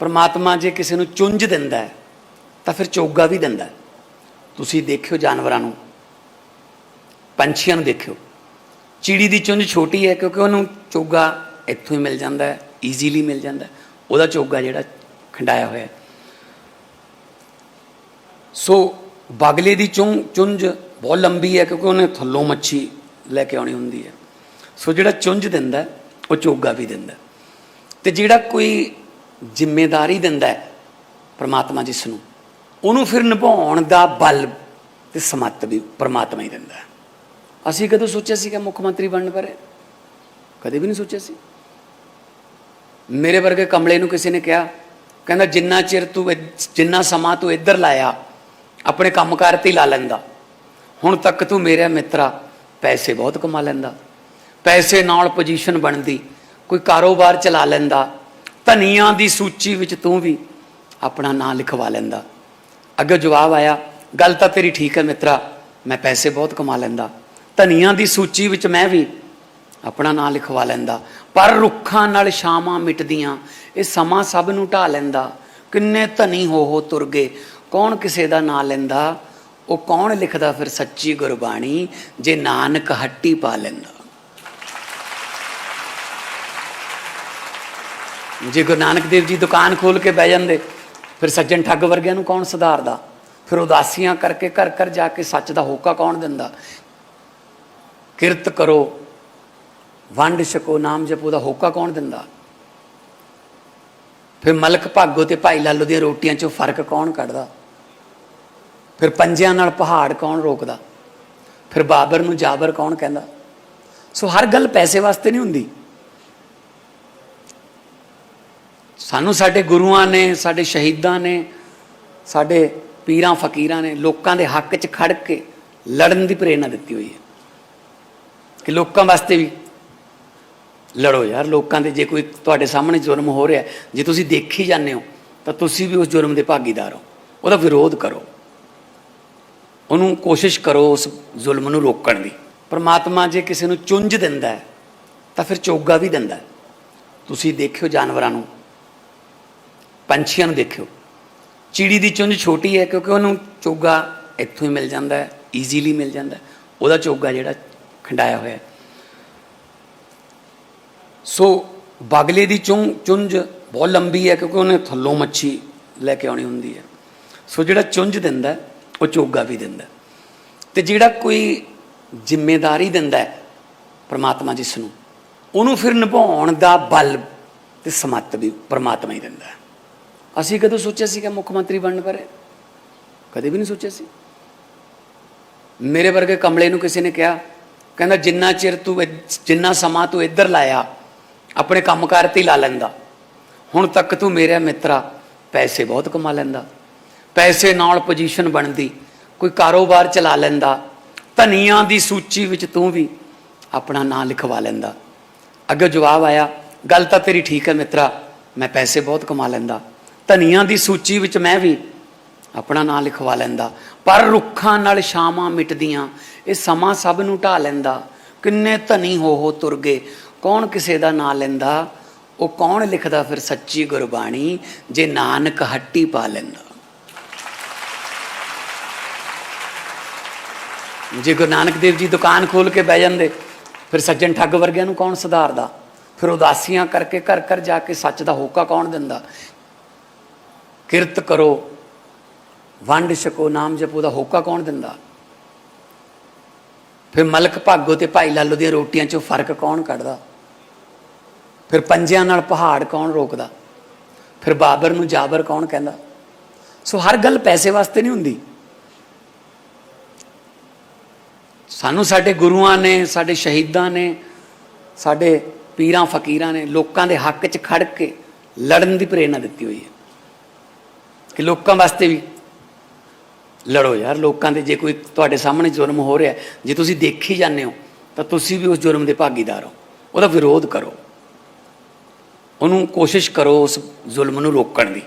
ਪਰਮਾਤਮਾ ਜੇ ਕਿਸੇ ਨੂੰ ਚੁੰਝ ਦਿੰਦਾ ਹੈ, ਤਾਂ ਫਿਰ ਚੋਗਾ ਵੀ ਦਿੰਦਾ ਤੁਸੀਂ ਦੇਖਿਓ ਜਾਨਵਰਾਂ ਨੂੰ, ਪੰਛੀਆਂ ਨੂੰ ਦੇਖਿਓ। ਚਿੜੀ ਦੀ ਚੁੰਝ ਛੋਟੀ ਹੈ ਕਿਉਂਕਿ ਉਹਨੂੰ ਚੋਗਾ ਇੱਥੋਂ ਹੀ ਮਿਲ ਜਾਂਦਾ ਹੈ ਈਜ਼ੀਲੀ ਮਿਲ ਜਾਂਦਾ ਉਹਦਾ ਚੋਗਾ ਜਿਹੜਾ ਖੰਡਾਇਆ ਹੋਇਆ ਸੋ ਬਗਲੇ ਦੀ ਚੁੰ, ਚੁੰਝ ਬਹੁਤ ਲੰਬੀ ਹੈ ਕਿਉਂਕਿ ਉਹਨੇ ਥੱਲੋਂ ਮੱਛੀ ਲੈ ਕੇ ਆਉਣੀ ਹੁੰਦੀ ਹੈ। ਸੋ ਜਿਹੜਾ ਚੁੰਝ ਦਿੰਦਾ ਉਹ ਚੋਗਾ ਵੀ ਦਿੰਦਾ ਹੈ। ਤੇ ਜਿਹੜਾ ਕੋਈ ਜ਼ਿੰਮੇਵਾਰੀ ਦਿੰਦਾ ਹੈ ਪ੍ਰਮਾਤਮਾ ਜਿਸ ਨੂੰ। ਉਹਨੂੰ ਫਿਰ ਨਿਭਾਉਣ ਦਾ ਬਲ ਤੇ ਸਮੱਤ ਵੀ ਪ੍ਰਮਾਤਮਾ ਹੀ ਦਿੰਦਾ ਅਸੀਂ ਕਦੋਂ ਸੋਚਿਆ ਸੀ ਕਿ ਮੁੱਖ ਮੰਤਰੀ ਬਣਨ ਬਾਰੇ? ਕਦੇ ਵੀ ਨਹੀਂ ਸੋਚਿਆ ਸੀ। ਮੇਰੇ ਵਰਗੇ ਕਮਲੇ ਨੂੰ ਕਿਸੇ ਨੇ ਕਿਹਾ, ਕਹਿੰਦਾ ਜਿੰਨਾ ਚਿਰ ਤੂੰ ਜਿੰਨਾ ਸਮਾਂ ਤੂੰ ਇੱਧਰ ਲਾਇਆ, ਆਪਣੇ ਕੰਮਕਾਰ ਤੇ ਹੀ ਲਾ ਲੈਂਦਾ। ਹੁਣ ਤੱਕ ਤੂੰ ਮੇਰਾ ਮਿੱਤਰਾ, ਪੈਸੇ ਬਹੁਤ ਕਮਾ ਲੈਂਦਾ। ਪੈਸੇ ਨਾਲ ਪੋਜੀਸ਼ਨ ਬਣਦੀ, ਕੋਈ ਕਾਰੋਬਾਰ ਚਲਾ ਲੈਂਦਾ ਧਨੀਆਂ ਦੀ ਸੂਚੀ ਵਿੱਚ ਤੂੰ ਵੀ ਆਪਣਾ ਨਾਂ ਲਿਖਵਾ ਲੈਂਦਾ। ਅੱਗੇ ਜਵਾਬ ਆਇਆ, ਗੱਲ ਤਾਂ ਤੇਰੀ ਠੀਕ ਹੈ ਮਿੱਤਰਾ, ਮੈਂ ਪੈਸੇ ਬਹੁਤ ਕਮਾ ਲੈਂਦਾ। ਧਨੀਆਂ ਦੀ ਸੂਚੀ ਵਿੱਚ ਮੈਂ ਵੀ ਆਪਣਾ ਨਾਂ ਲਿਖਵਾ ਲੈਂਦਾ। ਪਰ ਰੁੱਖਾਂ ਨਾਲ ਛਾਵਾਂ ਮਿਟਦੀਆਂ, ਇਹ ਸਮਾਂ ਸਭ ਨੂੰ ਢਾ ਲੈਂਦਾ। ਕਿੰਨੇ ਧਨੀ ਹੋ ਹੋ ਤੁਰ ਗਏ, ਕੌਣ ਕਿਸੇ ਦਾ ਨਾਂ ਲੈਂਦਾ? ਉਹ ਕੌਣ ਲਿਖਦਾ ਫਿਰ ਸੱਚੀ ਗੁਰਬਾਣੀ, ਜੇ ਨਾਨਕ ਹੱਟੀ ਪਾ ਲੈਂਦਾ? ਜੇ ਗੁਰੂ ਨਾਨਕ ਦੇਵ ਜੀ ਦੁਕਾਨ ਖੋਲ ਕੇ ਬਹਿ ਜਾਂਦੇ, ਫਿਰ ਸੱਜਣ ਠੱਗ ਵਰਗਿਆਂ ਨੂੰ ਕੌਣ ਸੁਧਾਰਦਾ? ਫਿਰ ਉਦਾਸੀਆਂ ਕਰਕੇ ਘਰ ਘਰ ਜਾ ਕੇ ਸੱਚ ਦਾ ਹੋਕਾ ਕੌਣ ਦਿੰਦਾ? ਕਿਰਤ ਕਰੋ, ਵੰਡ ਛਕੋ, ਨਾਮ ਜਪੋ ਦਾ ਹੋਕਾ ਕੌਣ ਦਿੰਦਾ? ਫਿਰ ਮਲਕ ਭਾਗੋ ਤੇ ਭਾਈ ਲਾਲੋ ਦੀਆਂ ਰੋਟੀਆਂ 'ਚੋਂ ਫ਼ਰਕ ਕੌਣ ਕੱਢਦਾ? ਫਿਰ ਪੰਜਿਆਂ ਨਾਲ ਪਹਾੜ ਕੌਣ ਰੋਕਦਾ? ਫਿਰ ਬਾਬਰ ਨੂੰ ਜਾਬਰ ਕੌਣ ਕਹਿੰਦਾ? ਸੋ ਹਰ ਗੱਲ ਪੈਸੇ ਵਾਸਤੇ ਨਹੀਂ ਹੁੰਦੀ। ਸਾਨੂੰ ਸਾਡੇ ਗੁਰੂਆਂ ਨੇ, ਸਾਡੇ ਸ਼ਹੀਦਾਂ ਨੇ, ਸਾਡੇ ਪੀਰਾਂ ਫਕੀਰਾਂ ਨੇ ਲੋਕਾਂ ਦੇ ਹੱਕ 'ਚ ਖੜ ਕੇ ਲੜਨ ਦੀ ਪ੍ਰੇਰਣਾ ਦਿੱਤੀ ਹੋਈ ਹੈ। ਕਿ ਲੋਕਾਂ ਵਾਸਤੇ ਵੀ ਲੜੋ ਯਾਰ, ਲੋਕਾਂ ਦੇ ਜੇ ਕੋਈ ਤੁਹਾਡੇ ਸਾਹਮਣੇ ਜ਼ੁਲਮ ਹੋ ਰਿਹਾ, ਜੇ ਤੁਸੀਂ ਦੇਖੀ ਜਾਂਦੇ ਹੋ, ਤਾਂ ਤੁਸੀਂ ਵੀ ਉਸ ਜ਼ੁਲਮ ਦੇ ਭਾਗੀਦਾਰ ਹੋ। ਉਹਦਾ ਵਿਰੋਧ ਕਰੋ। ਉਹਨੂੰ ਕੋਸ਼ਿਸ਼ ਕਰੋ ਉਸ ਜ਼ੁਲਮ ਨੂੰ ਰੋਕਣ ਦੀ। ਪਰਮਾਤਮਾ ਜੇ ਕਿਸੇ ਨੂੰ ਚੁੰਝ ਦਿੰਦਾ ਹੈ, ਤਾਂ ਫਿਰ ਚੋਗਾ ਵੀ ਦਿੰਦਾ ਤੁਸੀਂ ਦੇਖਿਓ ਜਾਨਵਰਾਂ ਨੂੰ ਪੰਛੀਆਂ ਨੂੰ ਦੇਖਿਓ। ਚਿੜੀ ਦੀ ਚੁੰਝ ਛੋਟੀ ਹੈ ਕਿਉਂਕਿ ਉਹਨੂੰ ਚੋਗਾ ਇੱਥੋਂ ਹੀ ਮਿਲ ਜਾਂਦਾ ਹੈ ਈਜ਼ੀਲੀ ਮਿਲ ਜਾਂਦਾ ਉਹਦਾ ਚੋਗਾ ਜਿਹੜਾ ਖੰਡਾਇਆ ਹੋਇਆ ਸੋ ਬਗਲੇ ਦੀ ਚੁੰ, ਚੁੰਝ ਬਹੁਤ ਲੰਬੀ ਹੈ ਕਿਉਂਕਿ ਉਹਨੇ ਥੱਲੋਂ ਮੱਛੀ ਲੈ ਕੇ ਆਉਣੀ ਹੁੰਦੀ ਹੈ। ਸੋ ਜਿਹੜਾ ਚੁੰਝ ਦਿੰਦਾ ਉਹ ਚੋਗਾ ਵੀ ਦਿੰਦਾ ਹੈ। ਤੇ ਜਿਹੜਾ ਕੋਈ ਜ਼ਿੰਮੇਵਾਰੀ ਦਿੰਦਾ ਹੈ ਪ੍ਰਮਾਤਮਾ ਜਿਸ ਨੂੰ ਉਹਨੂੰ ਫਿਰ ਨਿਭਾਉਣ ਦਾ ਬਲ ਤੇ ਸਮੱਤ ਵੀ ਪ੍ਰਮਾਤਮਾ ਹੀ ਦਿੰਦਾ ਹੈ। ਅਸੀਂ ਕਦੋਂ ਸੋਚਿਆ ਸੀ ਕਿ ਮੁੱਖ ਮੰਤਰੀ ਬਣਨ ਬਾਰੇ? ਕਦੇ ਵੀ ਨਹੀਂ ਸੋਚਿਆ ਸੀ। ਮੇਰੇ ਵਰਗੇ ਕਮਲੇ ਨੂੰ ਕਿਸੇ ਨੇ ਕਿਹਾ, ਕਹਿੰਦਾ, ਜਿੰਨਾ ਚਿਰ ਤੂੰ ਜਿੰਨਾ ਸਮਾਂ ਤੂੰ ਇੱਧਰ ਲਾਇਆ, ਆਪਣੇ ਕੰਮਕਾਰ ਤੇ ਹੀ ਲਾ ਲੈਂਦਾ। ਹੁਣ ਤੱਕ ਤੂੰ ਮੇਰਾ ਮਿੱਤਰਾ, ਪੈਸੇ ਬਹੁਤ ਕਮਾ ਲੈਂਦਾ। ਪੈਸੇ ਨਾਲ ਪੋਜੀਸ਼ਨ ਬਣਦੀ, ਕੋਈ ਕਾਰੋਬਾਰ ਚਲਾ ਲੈਂਦਾ। ਧਨੀਆਂ ਦੀ ਸੂਚੀ ਵਿੱਚ ਤੂੰ ਵੀ ਆਪਣਾ ਨਾਂ ਲਿਖਵਾ ਲੈਂਦਾ। ਅੱਗੇ ਜਵਾਬ ਆਇਆ, ਗੱਲ ਤਾਂ ਤੇਰੀ ਠੀਕ ਹੈ ਮਿੱਤਰਾ, ਮੈਂ ਪੈਸੇ ਬਹੁਤ ਕਮਾ ਲੈਂਦਾ। ਧਨੀਆਂ ਦੀ ਸੂਚੀ ਵਿੱਚ ਮੈਂ ਵੀ ਆਪਣਾ ਨਾਂ ਲਿਖਵਾ ਲੈਂਦਾ। ਪਰ ਰੁੱਖਾਂ ਨਾਲ ਛਾਵਾਂ ਮਿਟਦੀਆਂ, ਇਹ ਸਮਾਂ ਸਭ ਨੂੰ ਢਾ ਲੈਂਦਾ। ਕਿੰਨੇ ਧਨੀ ਹੋ ਹੋ ਤੁਰ ਗਏ, ਕੌਣ ਕਿਸੇ ਦਾ ਨਾਂ ਲੈਂਦਾ? ਉਹ ਕੌਣ ਲਿਖਦਾ ਫਿਰ ਸੱਚੀ ਗੁਰਬਾਣੀ, ਜੇ ਨਾਨਕ ਹੱਟੀ ਪਾ ਲੈਂਦਾ? ਜੇ ਗੁਰੂ ਨਾਨਕ ਦੇਵ ਜੀ ਦੁਕਾਨ ਖੋਲ ਕੇ ਬਹਿ ਜਾਂਦੇ, ਫਿਰ ਸੱਜਣ ਠੱਗ ਵਰਗਿਆਂ ਨੂੰ ਕੌਣ ਸੁਧਾਰਦਾ? ਫਿਰ ਉਦਾਸੀਆਂ ਕਰਕੇ ਘਰ ਘਰ ਜਾ ਕੇ ਸੱਚ ਦਾ ਹੋਕਾ ਕੌਣ ਦਿੰਦਾ? ਕਿਰਤ ਕਰੋ। ਵੰਡ ਛਕੋ, ਨਾਮ ਜਪੋ ਦਾ ਹੋਕਾ ਕੌਣ ਦਿੰਦਾ? ਫਿਰ ਮਲਕ ਭਾਗੋ ਤੇ ਭਾਈ ਲਾਲੋ ਦੀਆਂ ਰੋਟੀਆਂ 'ਚੋਂ ਫ਼ਰਕ ਕੌਣ ਕੱਢਦਾ? ਫਿਰ ਪੰਜਿਆਂ ਨਾਲ ਪਹਾੜ ਕੌਣ ਰੋਕਦਾ? ਫਿਰ ਬਾਬਰ ਨੂੰ ਜਾਬਰ ਕੌਣ ਕਹਿੰਦਾ? ਸੋ ਹਰ ਗੱਲ ਪੈਸੇ ਵਾਸਤੇ ਨਹੀਂ ਹੁੰਦੀ। ਸਾਨੂੰ ਸਾਡੇ ਗੁਰੂਆਂ ਨੇ, ਸਾਡੇ ਸ਼ਹੀਦਾਂ ਨੇ, ਸਾਡੇ ਪੀਰਾਂ ਫਕੀਰਾਂ ਨੇ ਲੋਕਾਂ ਦੇ ਹੱਕ 'ਚ ਖੜ ਕੇ ਲੜਨ ਦੀ ਪ੍ਰੇਰਣਾ ਦਿੱਤੀ ਹੋਈ ਹੈ। ਕਿ ਲੋਕਾਂ ਵਾਸਤੇ ਵੀ। ਲੜੋ ਯਾਰ, ਲੋਕਾਂ ਦੇ ਜੇ ਕੋਈ ਤੁਹਾਡੇ ਸਾਹਮਣੇ ਜ਼ੁਲਮ ਹੋ ਰਿਹਾ ਜੇ ਤੁਸੀਂ ਦੇਖੀ ਜਾਂਦੇ ਹੋ, ਤਾਂ ਤੁਸੀਂ ਵੀ ਉਸ ਜ਼ੁਲਮ ਦੇ ਭਾਗੀਦਾਰ ਹੋ। ਉਹਦਾ ਵਿਰੋਧ ਕਰੋ। ਉਹਨੂੰ ਕੋਸ਼ਿਸ਼ ਕਰੋ ਉਸ ਜ਼ੁਲਮ ਨੂੰ ਰੋਕਣ ਦੀ।